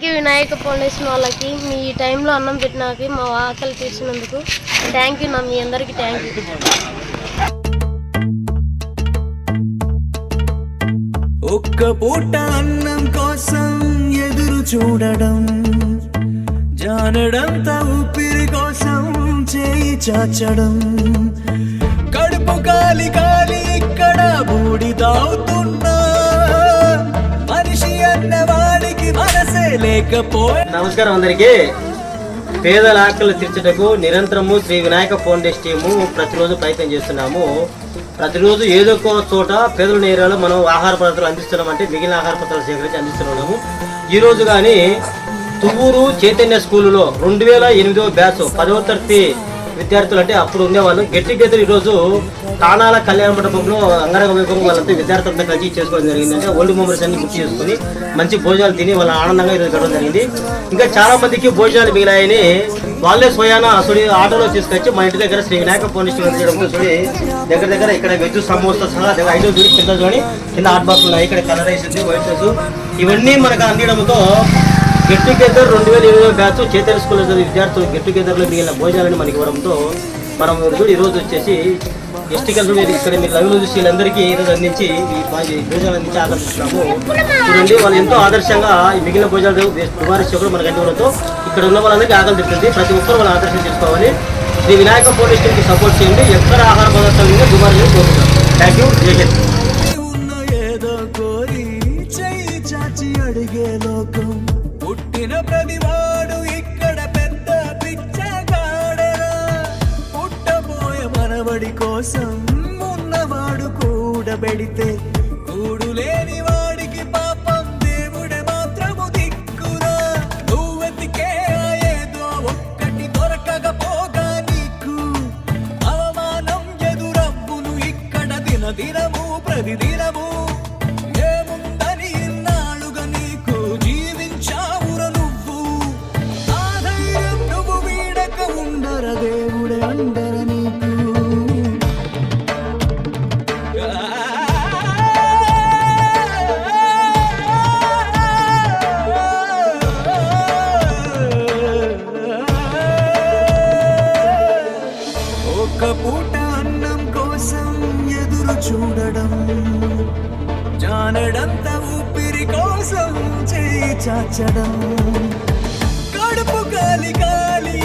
Thank you Vinayaka foundation వాళ్ళకి మీ ఈ టైంలో అన్నం పెట్టినాకి మా ఆకలి తీర్చినందుకు థ్యాంక్ యూ నా మీ అందరికీ థ్యాంక్ యూ ఒక్క పూట అన్నం కోసం ఎదురు చూడడం జానడంత ఊపిరి కోసం చేయి చాచడం. కడుపు కాలి కాలి ఇక్కడ బూడి తాగుతూ నమస్కారం అందరికీ. పేదల ఆకలి తీర్చుటకు నిరంతరము శ్రీ వినాయక ఫౌండేషన్ టీము ప్రతిరోజు ప్రయత్నం చేస్తున్నాము. ప్రతిరోజు ఏదో ఒక చోట పేదల నేరాలు మనం ఆహార పదార్థాలు అందిస్తున్నామంటే మిగిలిన ఆహార పదార్థాలు సేకరించి అందిస్తున్నాము ఈ రోజు కానీ తువ్వూరు చైతన్య స్కూలులో రెండు వేల ఎనిమిదో బ్యాచ్ పదవ తరగతి విద్యార్థులు అంటే అప్పుడు ఉండేవాళ్ళు. గట్టి టుగెదర్ ఈరోజు తానాల కళ్యాణ మండపంలో అంగరంగ వైభవం వాళ్ళంతా విద్యార్థులతో కలిసి చేసుకోవడం జరిగింది. అంటే ఓల్డ్ మెమరీస్ అన్ని గుర్తు చేసుకుని మంచి భోజనాలు తిని వాళ్ళ ఆనందంగా ఈరోజు గడవడం జరిగింది. ఇంకా చాలా మందికి భోజనాలు మిగిలాయని వాళ్ళే స్వయాన అసలు ఆటోలో తీసుకొచ్చి మా ఇంటి దగ్గర శ్రీ వినాయక పోలీస్ స్టేషన్ చూడి దగ్గర దగ్గర ఇక్కడ వెజ్ సమోసా సహా దగ్గర ఐదు దూరి కింద కింద ఆట్ బాక్స్ ఉన్నాయి. ఇక్కడ కలర్ రైస్ ఉంది వైట్ రైస్ ఇవన్నీ మనకు అందించడంతో గెట్ టుగెదర్ రెండు వేల ఇరవై బ్యాచ్ చైతన్య స్కూల్ విద్యార్థులు గెట్ టుగెదర్లో మిగిలిన భోజనాలను మనకి ఇవ్వడంతో మనం ఈరోజు వచ్చేసి ఎస్టీ కలిసి మీరు ఇక్కడ మీరు లైవ్లో చూసి వీళ్ళందరికీ ఈరోజు అందించి ఈ భోజనాలు అందించి ఆదర్శిస్తున్నాము చూడండి వాళ్ళు ఎంతో ఆదర్శంగా ఈ మిగిలిన భోజనాలు నివారించే మనకు అందివ్వడంతో ఇక్కడ ఉన్న వాళ్ళందరికీ ఆకలి తిప్పుతుంది ప్రతి ఒక్కరు మనం ఆదర్శం చేసుకోవాలి. శ్రీ వినాయక పోలీస్ స్టేషన్కి సపోర్ట్ చేయండి. ఎక్కడ ఆహార పదార్థాలు ఉందో దుబారా కోరుతున్నాం థ్యాంక్ యూ జై హింద్ అడిగే లోకం. పుట్టిన ప్రతివాడు ఇక్కడ పెద్ద పిచ్చగాడరా పుట్టబోయే మనవడి కోసం ఉన్నవాడు కూడబెడితే కూడు లేని వాడికి పాపం దేవుడే మాత్రము దిక్కురా. నువ్వెతికే ఏదో ఒక్కటి దొరకకపోగా నీకు? అవమానం ఎదురబ్బును ఇక్కడ దినదినము ప్రతిదినము. పూట అన్నం కోసం ఎదురు చూడడం జానడంత ఊపిరి కోసం చేయి చాచడం. కడుపు కాలి కాలి